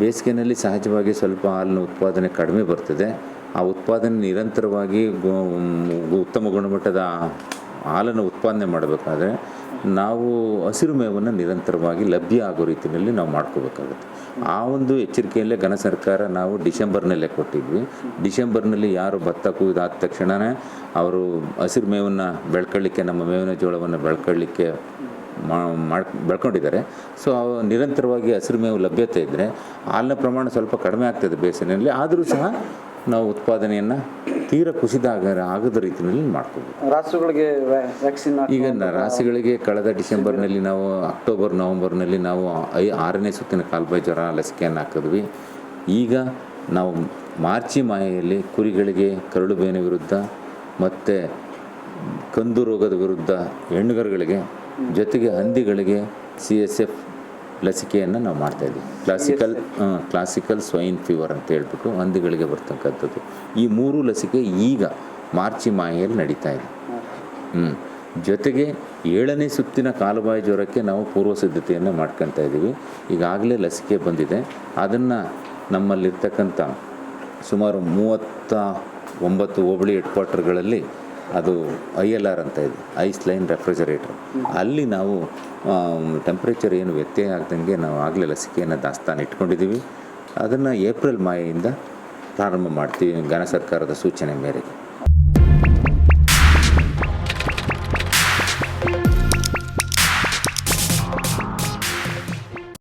ಬೇಸಿಗೆನಲ್ಲಿ ಸಹಜವಾಗಿ ಸ್ವಲ್ಪ ಹಾಲಿನ ಉತ್ಪಾದನೆ ಕಡಿಮೆ ಬರ್ತದೆ. ಆ ಉತ್ಪಾದನೆ ನಿರಂತರವಾಗಿ ಉತ್ತಮ ಗುಣಮಟ್ಟದ ಹಾಲನ್ನು ಉತ್ಪಾದನೆ ಮಾಡಬೇಕಾದ್ರೆ ನಾವು ಹಸಿರು ಮೇವನ್ನು ನಿರಂತರವಾಗಿ ಲಭ್ಯ ಆಗೋ ರೀತಿಯಲ್ಲಿ ನಾವು ಮಾಡ್ಕೋಬೇಕಾಗುತ್ತೆ. ಆ ಒಂದು ಎಚ್ಚರಿಕೆಯಲ್ಲೇ ಘನ ಸರ್ಕಾರ ನಾವು ಡಿಸೆಂಬರ್ನಲ್ಲೇ ಕೊಟ್ಟಿದ್ವಿ. ಡಿಸೆಂಬರ್ನಲ್ಲಿ ಯಾರು ಭತ್ತ ಕುಯ್ದಾದ ತಕ್ಷಣವೇ ಅವರು ಹಸಿರು ಮೇವನ್ನು ಬೆಳ್ಕೊಳ್ಳಿಕ್ಕೆ, ನಮ್ಮ ಮೇವಿನ ಜೋಳವನ್ನು ಬೆಳ್ಕೊಳ್ಳಿಕ್ಕೆ ಮಾಡಿ ಬೆಳ್ಕೊಂಡಿದ್ದಾರೆ. ಸೊ ನಿರಂತರವಾಗಿ ಹಸಿರು ಮೇವು ಲಭ್ಯತೆ ಇದ್ದರೆ ಹಾಲಿನ ಪ್ರಮಾಣ ಸ್ವಲ್ಪ ಕಡಿಮೆ ಆಗ್ತದೆ ಬೇಸಿಗೆಯಲ್ಲಿ. ಆದರೂ ಸಹ ನಾವು ಉತ್ಪಾದನೆಯನ್ನು ತೀರ ಕುಸಿದಾಗ ಆಗದ ರೀತಿಯಲ್ಲಿ ಮಾಡ್ಕೋಬೇಕು ರಾಸುಗಳಿಗೆ ವ್ಯಾಕ್ಸಿನ್ ಈಗ ರಾಸುಗಳಿಗೆ ರಾಸಿಗಳಿಗೆ ಕಳೆದ ಡಿಸೆಂಬರ್ನಲ್ಲಿ ನಾವು ಅಕ್ಟೋಬರ್ ನವಂಬರ್ನಲ್ಲಿ ನಾವು ಐ ಆರನೇ ಸುತ್ತಿನ ಕಾಲ್ಬಾಯಿ ಜ್ವರ ಲಸಿಕೆಯನ್ನು ಹಾಕಿದ್ವಿ. ಈಗ ನಾವು ಮಾರ್ಚಿ ಮಾಹೆಯಲ್ಲಿ ಕುರಿಗಳಿಗೆ ಕರಳು ಬೇನೆ ವಿರುದ್ಧ ಮತ್ತು ಕಂದು ರೋಗದ ವಿರುದ್ಧ ಹೆಣ್ಣುಗರುಗಳಿಗೆ ಜೊತೆಗೆ ಹಂದಿಗಳಿಗೆ ಸಿ ಎಸ್ ಎಫ್ ಲಸಿಕೆಯನ್ನು ನಾವು ಮಾಡ್ತಾಯಿದ್ದೀವಿ ಕ್ಲಾಸಿಕಲ್ ಕ್ಲಾಸಿಕಲ್ ಸ್ವೈನ್ ಫೀವರ್ ಅಂತ ಹೇಳ್ಬಿಟ್ಟು ಹಂದಿಗಳಿಗೆ ಬರ್ತಕ್ಕಂಥದ್ದು. ಈ ಮೂರು ಲಸಿಕೆ ಈಗ ಮಾರ್ಚಿ ಮಾಹೆಯಲ್ಲಿ ನಡೀತಾ ಇದೆ. ಹ್ಞೂ ಜೊತೆಗೆ ಏಳನೇ ಸುತ್ತಿನ ಕಾಲುಬಾಯಿ ಜ್ವರಕ್ಕೆ ನಾವು ಪೂರ್ವ ಸಿದ್ಧತೆಯನ್ನು ಮಾಡ್ಕೊತಾ ಇದ್ದೀವಿ. ಈಗಾಗಲೇ ಲಸಿಕೆ ಬಂದಿದೆ. ಅದನ್ನು ನಮ್ಮಲ್ಲಿರ್ತಕ್ಕಂಥ ಸುಮಾರು ಮೂವತ್ತ ಒಂಬತ್ತು ಹೋಬಳಿ ಹೆಡ್ ಕ್ವಾರ್ಟರ್ಗಳಲ್ಲಿ ಅದು ಐ ಎಲ್ ಆರ್ ಅಂತ ಇದೆ, ಐಸ್ ಲೈನ್ ರೆಫ್ರಿಜರೇಟರ್. ಅಲ್ಲಿ ನಾವು ಟೆಂಪ್ರೇಚರ್ ಏನು ವ್ಯತ್ಯಯ ಆಗ್ದಂಗೆ ನಾವು ಆಗಲೇ ಲಸಿಕೆಯನ್ನು ದಾಸ್ತಾನು ಇಟ್ಕೊಂಡಿದ್ದೀವಿ. ಅದನ್ನು ಏಪ್ರಿಲ್ ಮಾಯಿಂದ ಪ್ರಾರಂಭ ಮಾಡ್ತೀವಿ ಘನ ಸರ್ಕಾರದ ಸೂಚನೆ ಮೇರೆಗೆ.